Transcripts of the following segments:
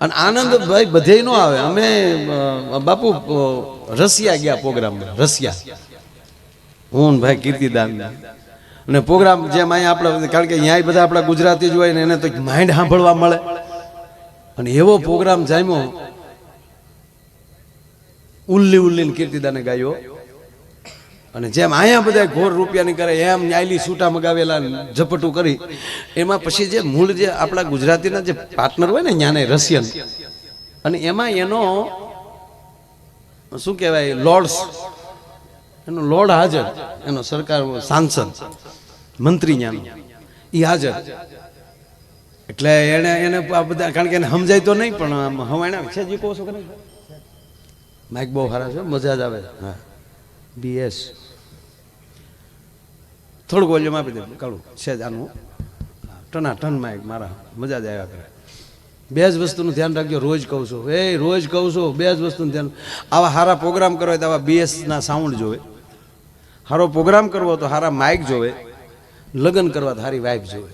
અને આનંદ ભાઈ બધે નો આવે. અમે બાપુ રશિયા ગયા પ્રોગ્રામમાં રશિયા હું ભાઈ કીર્તિદાન. અને પ્રોગ્રામ જેમ અહીંયા આપણે કારણ કે અહીંયા બધા આપણા ગુજરાતી જ હોય ને એને તો માઇન્ડ સાંભળવા મળે. અને એવો પ્રોગ્રામ જામ્યો. ઉલ્લી ઉલ્લીને કીર્તિદાને ગાયો. અને જેમ અહીંયા બધા ઘોર રૂપિયાની કરે, એમ ન્યાયલી છૂટા મગાવેલા, ઝપટું કરી. એમાં પછી જે મૂળ જે આપણા ગુજરાતીના જે પાર્ટનર હોય ને ન્યાને રશિયન અને એમાં એનો, શું કહેવાય લોર્ડ્સ એનો લોર્ડ હાજર, એનો સરકાર સાંસદ, મંત્રી ન્યાનો એ હાજર. એટલે એને એને આ બધા, કારણ કે એને સમજાય તો નહીં, પણ આમ હવાણા છે જે કહો છો કે માઇક બહુ સારા છે મજા જ આવે. હા. બીએસ થોડુંક વોલ્યુમ આપી દે, કાળું, છે જ આનું. ટના ટન માઇક મારા મજા જ આવ્યા કરે. બે જ વસ્તુનું ધ્યાન રાખજો, રોજ કહું છું. એ, રોજ કહું છું, બે જ વસ્તુનું ધ્યાન. આવા સારા પ્રોગ્રામ કરવા હોય તો આવા બીએસના સાઉન્ડ જોવે. સારો પ્રોગ્રામ કરવો તો સારા માઇક જોવે. લગ્ન કરવા તો સારી વાઇફ જોવે.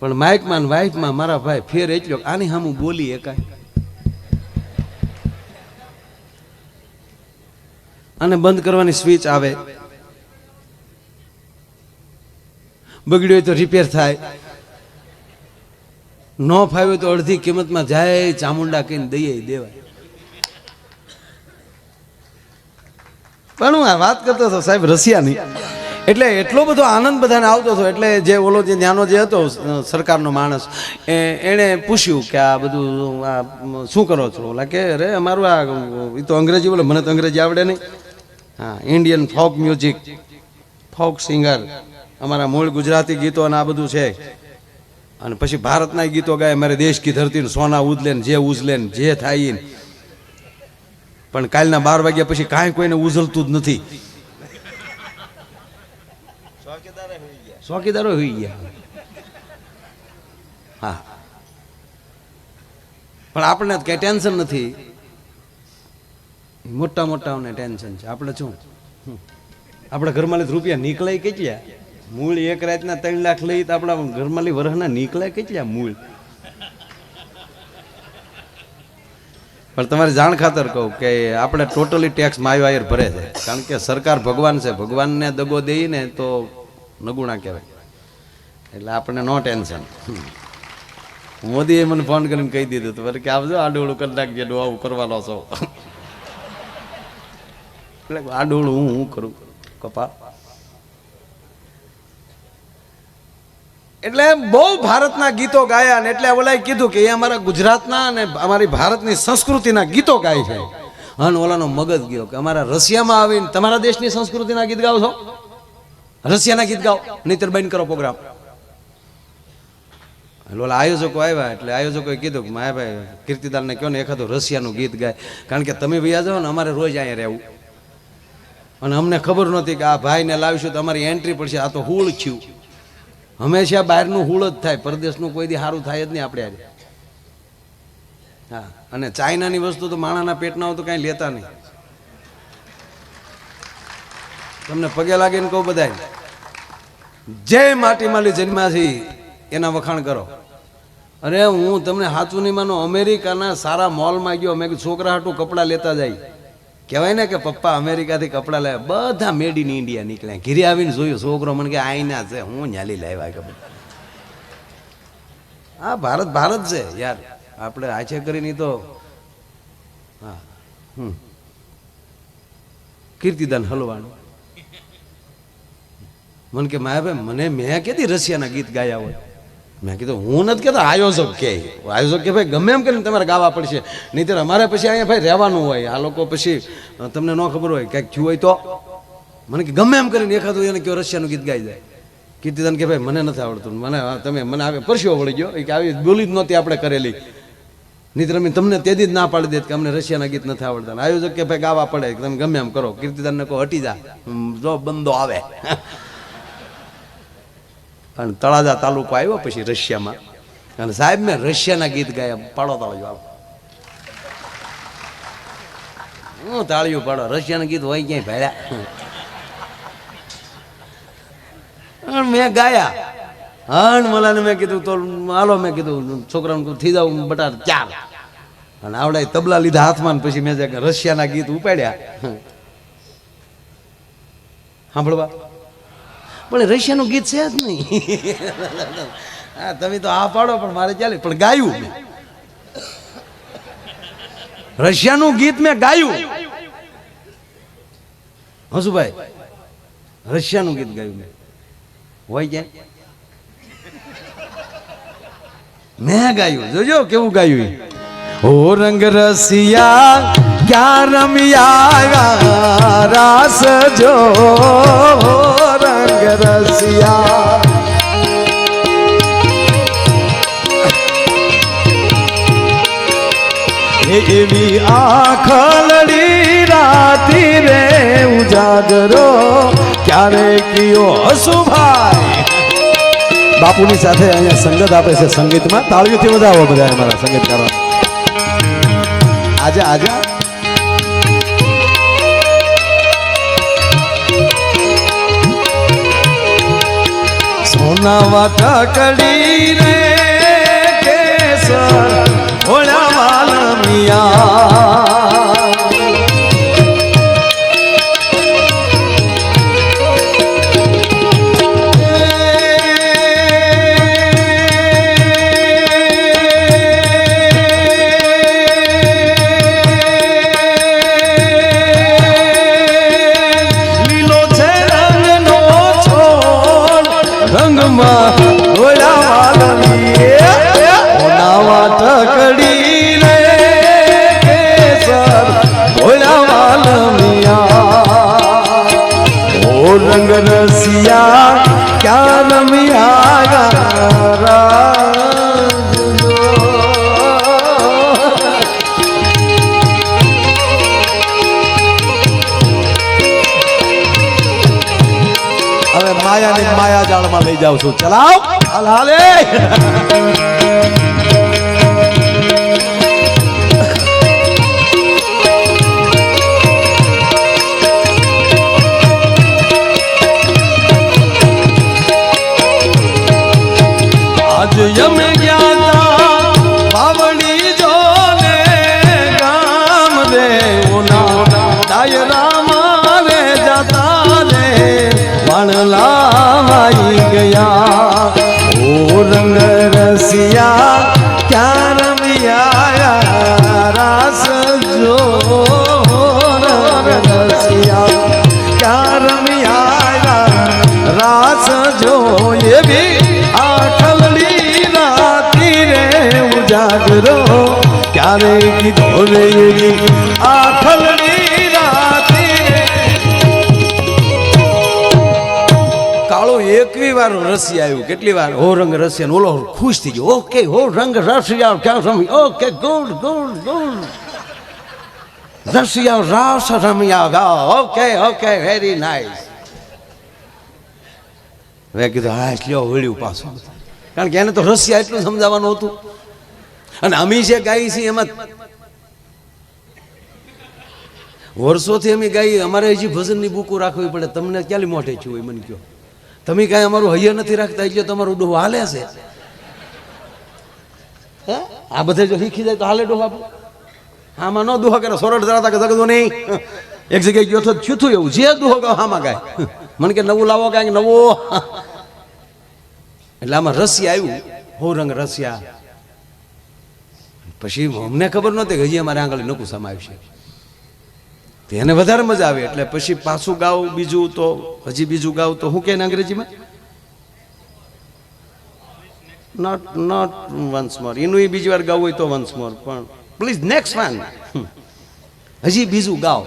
પણ માઇકમાં ને વાઇફમાં મારા ભાઈ ફેર એટલો આની સામું બોલી એકાય અને બંધ કરવાની સ્વિચ આવે. બગડ્યું હોય તો રિપેર થાય. ન ફાવ્યું તો અડધી કિંમતમાં જાય, ચામુંડા કહીને દઈએ, દેવાય. પણ હું આ વાત કરતો હતો સાહેબ રશિયાની. એટલે એટલો બધો આનંદ બધાને આવતો હતો. એટલે જે ઓલો જે નાનો જે હતો સરકારનો માણસ, એ, એણે પૂછ્યું કે આ બધું, આ શું કરો છો? ઓલા કે, અરે, અમારું આ એ તો અંગ્રેજી બોલે, મને તો અંગ્રેજી આવડે નહીં. હા Indian folk music folk singer અમારા મૂળ ગુજરાતી ગીતો અને આ બધું છે. અને પછી ભારતના ગીતો ગાય મારે દેશ કી ધરતી ને સોના ઉજલે ને જે ઉજલે જે થાય. પણ કાલના બાર વાગ્યા પછી કાંઈ કોઈને ઉજલતું જ નથી. ચોકીદારો હોઈ ગયા. હા. પણ આપણને કઈ ટેન્શન નથી. મોટા મોટાઓને ટેન્શન છે. આપણે શું. આપણા ઘરમાં રૂપિયા નીકળાય કેટલા? મૂળ એક રાતના ત્રણ લાખ લઈ તો આપણા ઘરમાં વરહના નીકળે કેટલા મૂળ? પણ તમારી જાણ ખાતર કહું કે આપણે ટોટલી ટેક્સ માયવાયર ભરે છે. કારણ કે સરકાર ભગવાન છે. ભગવાનને દગો દઈને તો નગુણા કહેવાય. એટલે આપણને નો ટેન્શન મોદીએ મને ફોન કરીને કહી દીધું તું કે આવજો, આડોળું કરી નાખજે આવું કરવાનો છો. એટલે આડોળું હું હું કરું? કપા એટલે બહુ ભારતના ગીતો ગાયા ને એટલે ઓલાએ કીધું કે એ અમારા ગુજરાતના અને અમારી ભારતની સંસ્કૃતિના ગીતો ગાય છે. અને ઓલાનો મગજ ગયો કે અમારા રશિયામાં આવીને તમારા દેશની સંસ્કૃતિના ગીત ગાઓ છો? રશિયાના ગીત ગાઓ, નહીતર બંધ કરો પ્રોગ્રામ ઓલા આયોજકો આવ્યા એટલે આયોજકોએ કીધું કે માયાભાઈ કીર્તિદાલને કહો ને એખાદું રશિયાનું ગીત ગાય. કારણ કે તમે ભૈયા જાઓ ને અમારે રોજ અહીંયા રહેવું. અને અમને ખબર નહોતી કે આ ભાઈને લાવીશું તો અમારી એન્ટ્રી પડશે. આ તો હુળ થયું. હંમેશા બહારનું હુળ જ થાય, પરદેશનું કોઈ દી સારું થાય જ નહીં આપણે આજે. હા, અને ચાઇનાની વસ્તુ તો માણાના પેટના તો કાંઈ લેતા નહીં. તમને પગે લાગે ને કહું બધાય, જય માટી માલી જન્માથી એના વખાણ કરો. અરે હું તમને સાચું નહીં માનો, અમેરિકાના સારા મોલમાં ગયો, મેં છોકરા હાટું કપડાં લેતા જાય. કહેવાય ને કે પપ્પા અમેરિકાથી કપડાં લાવ્યા. બધા મેડ ઇન ઇન્ડિયા નીકળ્યા. ઘીરે આવીને જોયું, છોકરો મને કે આઈના છે, હું ન્યાલી લાવ્યા કે આ ભારત ભારત છે, યાર. આપણે આછે કરીને તો, હા, હમ. કીર્તિદાન હલવાનું મને કે, માયાભાઈ, મને મેં કેદી રશિયાના ગીત ગાયા હોય? મેં કીધું, હું નથી કહેતો, આયોજક કે. આયોજક કે, ભાઈ, ગમે એમ કરીને તમારે ગાવા પડશે. નહીંતર અમારે પછી અહીંયા ભાઈ રહેવાનું હોય. આ લોકો પછી તમને ન ખબર હોય કંઈક થયું હોય તો. મને કે ગમે એમ કરીને એખાદું એને કયો રશિયાનું ગીત ગાઈ જાય. કીર્તિદાન કે, ભાઈ, મને નથી આવડતું. મને તમે, મને આવે પરસ્યો વળી ગયો. કે, આવી બોલી જ નહોતી આપણે કરેલી. નહીંતર અમે તમને તેથી જ ના પાડી દેત કે અમને રશિયાના ગીત નથી આવડતા. આયોજક કે, ભાઈ, ગાવા પડે. તમે ગમે એમ કરો. કીર્તિદાનને કહો, હટી જા. જો બંદો આવે. અને તળાજા તાલુકો આવ્યો પછી રશિયામાં. અને સાહેબ મેં રશિયાના ગીત ગાયા, પાડો તાળીઓ આવો હું તાળીઓ પાડો, રશિયાના ગીત હોય ક્યાંય ભાડ્યા? મેં ગાયા. હણ મલાને મેં કીધું તો, હાલો, મેં કીધું, છોકરાને થઈ જાઉં બટાર ચાર અને આવડે તબલા લીધા હાથમાં પછી મેં રશિયાના ગીત ઉપાડ્યા. સાંભળવા? પણ રશિયાનું ગીત છે જ નહીં. હા, તમે તો આ પાડો, પણ મારે ચાલે. પણ ગાયું. રશિયાનું ગીત મેં ગાયું. હસુભાઈ, રશિયાનું ગીત ગાયું મેં. હોય ક્યાં? મેં ગાયું. જોજો કેવું ગાયું. ઓ રંગ રસિયા ક્યાં રમિયા રાસ જો રંગ રસિયા એવી આખલડી રાતી રે ઉજાગરો ક્યારે કયો હસુભાઈ બાપુની સાથે અહીંયા સંગત આપે છે સંગીતમાં તાળીઓથી વધાવો બધા અમારા સંગીતકારો આજે આજે સોના વાટકડી રે કેસર ઓળા વાલમિયા. લીલો લઈ જાઉં છું. ચલાવ. હાલ હાલે. આજે યમે ક્યારે કીધો રે એવી કાળો એકવી વાર રસી આવ્યું, કેટલી વાર? હો રંગ રસિયા ઓલો ખુશ થઈ ગયો. ઓકે, હો રંગ રસિયા ક્યાં રમી ઓકે, ગુડ ગુડ ગુડ. રસિયા રાસ રમિયા ગા. ઓકે ઓકે વેરી નાઇસ મેં કીધું હા લ્યો, વળ્યું પાછું. કારણ કે એને તો રસિયા એટલું સમજાવવાનું હતું. અને અમે જે ગાઈ છે એમાં વર્ષોથી અમે ગાઈએ, અમારે હજી ભજનની બુકો રાખવી પડે. તમને ક્યારે મોઢે છું હોય મને કહો. તમે કાંઈ અમારું હૈયર નથી રાખતા એટલે તમારું ડોહો હાલે છે? આ બધે જો શીખી જાય તો હાલે ડોહ આમાં ન દુહા કરે, સોરઠ ધરાતા કે જગદો નહીં. એક જગ્યાએ ગયો તો થયું થયું એવું. જે દુહો ગાવ આમાં ગાય. મને કે નવું લાવો, કાંઈક નવો. એટલે આમાં રસિયા આવ્યું. હો રંગ રસિયા. પછી અમને ખબર નહોતી કે હજી અમારે આંગળી નકું સમાવશે છે. એને વધારે મજા આવે. એટલે પછી પાછું ગાવ બીજું તો, હજી બીજું ગાવ તો શું કે અંગ્રેજીમાં? નોટ નોટ વન્સ મોર એનું એ બીજી વાર ગાવું હોય તો વન્સ મોર પણ પ્લીઝ નેક્સ્ટ વન હજી બીજું ગાવ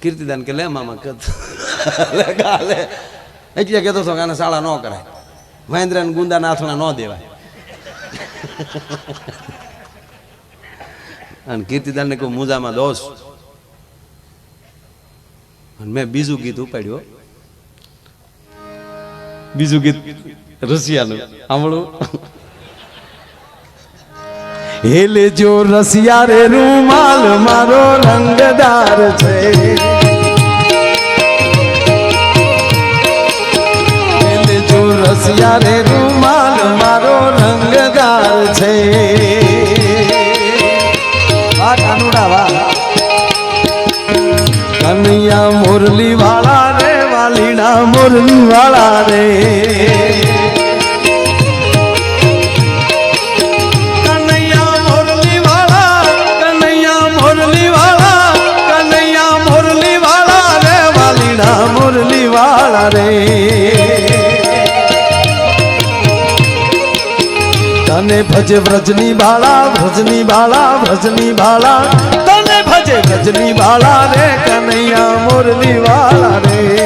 કીર્તિદાન કે લે મામા કદ. લે ગા, લે. એટલે કહેતો હતો આને શાળા ન કરાય. મહેન્દ્ર ને ગુંદા નાથણા ન દેવાય. અને કીર્તિદાનને કહું, મુજામાં દોષ અને મેં બીજું ગીત ઉપાડ્યું. બીજું ગીત રશિયાનું, સાંભળું. હેલે જો રસિયા રે રૂમાલ, મારો રંગદાર છે. હેલે જો રસિયા રે રે તને ભજે વ્રજની બાળા વ્રજની બાળા વ્રજની બાળા તને ભજે વ્રજની બાળા રે કનૈયા મુરલી વાળા રે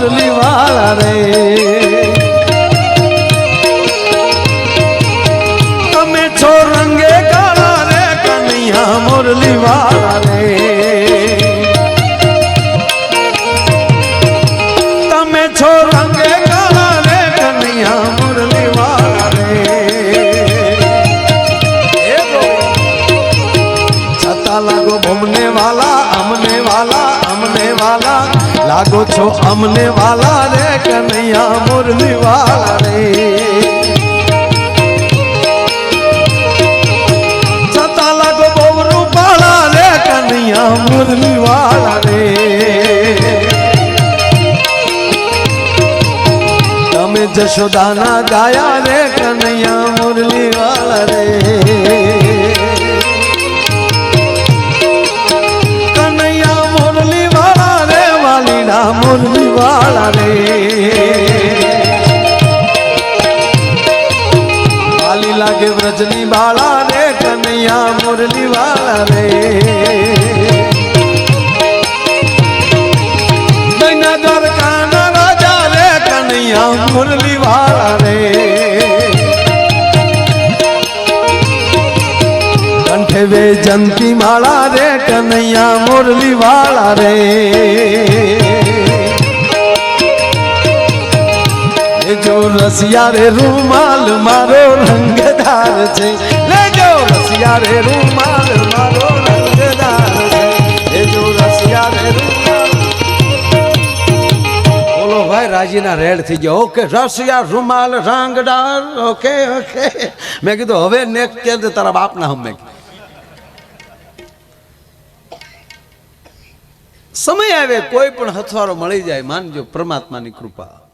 મુરલી વાળા રે. તમે છો રંગે કાળા રે, કનૈયા મુરલી વાળા રે. તમે છો રંગે કાળા રે, કનૈયા મુરલી વાળા રે. છતાં લાગો ભમને વાલા, અમને વાલા અમને વાલા. લાગો છો અમને વાલા રે, કનૈયા મુરલી વાલા રે. છતાં લાગો બહુ રૂપાળા રે, કનૈયા મુરલી વાલા રે. તમે જશોદાના ગાયા રે, કનૈયા મુરલી વાલા રે. વાળા રે. વાલી લાગે વ્રજની બાળા રે, કનૈયા મુરલી વાળા રે. મુરલી વાળા રે. કંઠે વે જંતી માળા રે, કનૈયા મુરલી વાળા રે. રસિયા રૂમાલ, મારો રંગદાર છે. લેજો રસિયા રૂમાલ, મારો રંગદાર છે. લેજો રસિયા રે બોલો ભાઈ, રાજીના રેડ થઈ ગયો. ઓકે, રસિયા રૂમાલ, રંગદાર. Okay okay. મેં કીધું, હવે નેક્સ્ટ કે તારા બાપના હમ સમય આવે, કોઈ પણ હથવારો મળી જાય. માનજો, પરમાત્માની કૃપા.